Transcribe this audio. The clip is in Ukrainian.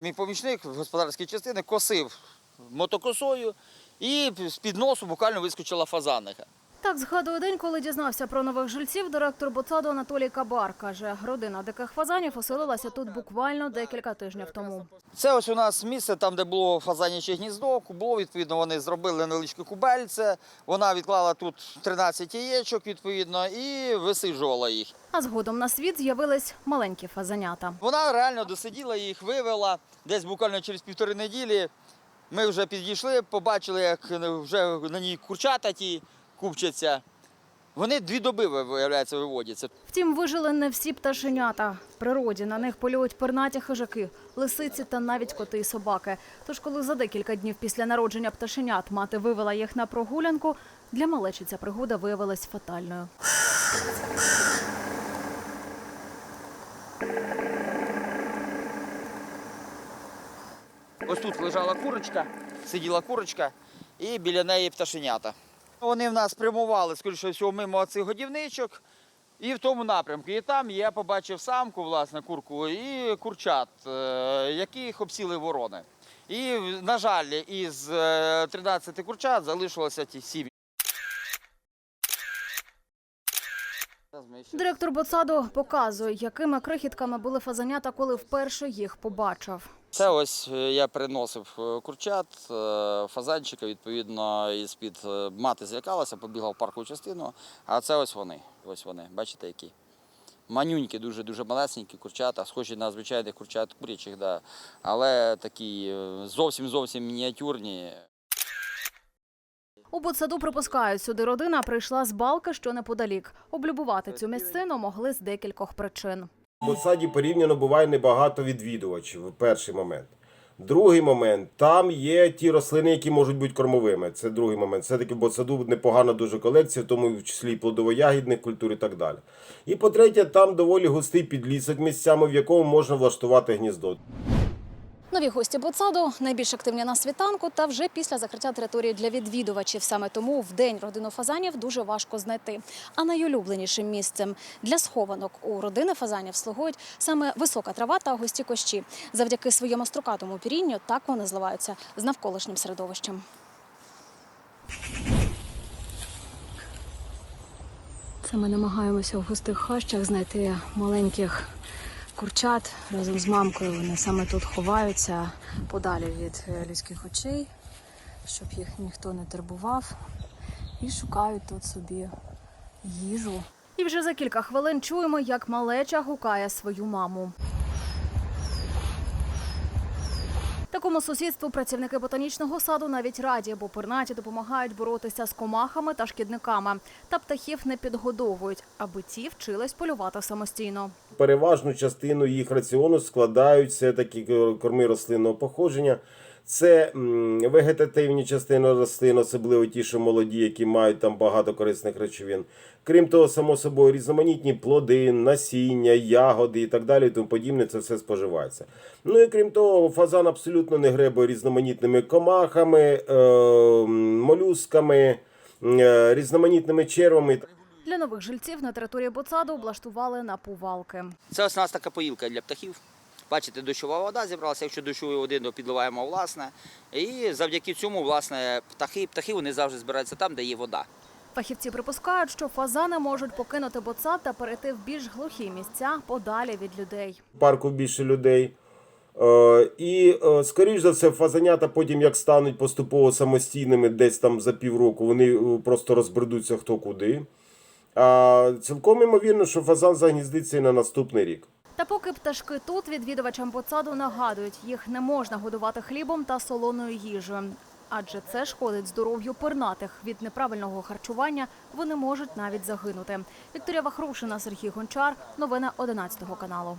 Мій помічник в господарській частині косив мотокосою і з-під носу буквально вискочила фазаниха. Так згадує день, коли дізнався про нових жильців, директор Боцаду Анатолій Кабар каже, родина диких фазанів оселилася тут буквально декілька тижнів тому. Це ось у нас місце, там, де було фазаняче гніздо, кубло, відповідно, вони зробили невеличке кубельце. Вона відклала тут 13 яєчок, відповідно, і висиджувала їх. А згодом на світ з'явились маленькі фазанята. Вона реально досиділа їх, вивела. Десь буквально через півтори неділі ми вже підійшли, побачили, як вже на ній курчата ті купчаться. Вони дві доби, виявляється, виводяться. Втім, вижили не всі пташенята. В природі на них полюють пернаті хижаки, лисиці та навіть коти і собаки. Тож, коли за декілька днів після народження пташенят мати вивела їх на прогулянку, для малечі ця пригода виявилась фатальною. Ось тут лежала курочка, сиділа курочка, і біля неї пташенята. Вони в нас прямували, скоріше всього, мимо цих годівничок і в тому напрямку. І там я побачив самку, власне, курку і курчат, е, яких обсіли ворони. І, на жаль, із е, 13 курчат залишилося ті сім. Директор Боцаду показує, якими крихітками були фазанята, коли вперше їх побачив. Це ось е, я приносив е, курчат, е, фазанчика, відповідно, із під мати злякалася, побігла в паркову частину. А це ось вони. Ось вони, бачите, які. Манюнькі, дуже дуже малесенькі курчата, схожі на звичайних курчат курячих, да. але такі зовсім зовсім мініатюрні. У Боцаду припускають, сюди родина прийшла з балки, що неподалік. Облюбувати цю місцину могли з декількох причин. В Ботсаді порівняно буває небагато відвідувачів. Перший момент. Другий момент там є ті рослини, які можуть бути кормовими. Це другий момент. Все-таки в Ботсаду непогана дуже колекція, в тому числі і плодово-ягідних культур і так далі. І по-третє, там доволі густий підлісок місцями, в якому можна влаштувати гніздо. Нові гості Боцаду найбільш активні на світанку та вже після закриття території для відвідувачів. Саме тому в день родину фазанів дуже важко знайти. А найулюбленішим місцем для схованок у родини фазанів слугують саме висока трава та густі кощі. Завдяки своєму строкатому пірінню так вони зливаються з навколишнім середовищем. Це ми намагаємося в густих хащах знайти маленьких курчат разом з мамкою. Вони саме тут ховаються подалі від е, людських очей, щоб їх ніхто не турбував. І шукають тут собі їжу. І вже за кілька хвилин чуємо, як малеча гукає свою маму. Такому сусідству працівники ботанічного саду навіть раді, бо пернаті допомагають боротися з комахами та шкідниками. Та птахів не підгодовують, аби ті вчились полювати самостійно. Переважну частину їх раціону складають все-таки корми рослинного походження. Це вегетативні частини рослин, особливо ті, що молоді, які мають там багато корисних речовин. Крім того, само собою, різноманітні плоди, насіння, ягоди і так далі, і тому подібне, це все споживається. Ну і крім того, фазан абсолютно не гребує різноманітними комахами, е, молюсками, е, різноманітними червами. Для нових жильців на території Боцаду облаштували напувалки. Це ось у нас така поїлка для птахів. Бачите, дощова вода зібралася. Якщо дощової води, то підливаємо власне. І завдяки цьому, власне, птахи, птахи вони завжди збираються там, де є вода. Фахівці припускають, що фазани можуть покинути Боцад та перейти в більш глухі місця подалі від людей. в парку більше людей. Е, І, е, скоріш за все, фазанята потім, як стануть поступово самостійними десь там за півроку, вони е, просто розбредуться хто куди. А цілком імовірно, що фазан загніздиться і на наступний рік. Та поки пташки тут відвідувачам Боцаду нагадують, їх не можна годувати хлібом та солоною їжею. Адже це шкодить здоров'ю пернатих. Від неправильного харчування вони можуть навіть загинути. Вікторія Вахрушина, Сергій Гончар. Новини 11 каналу.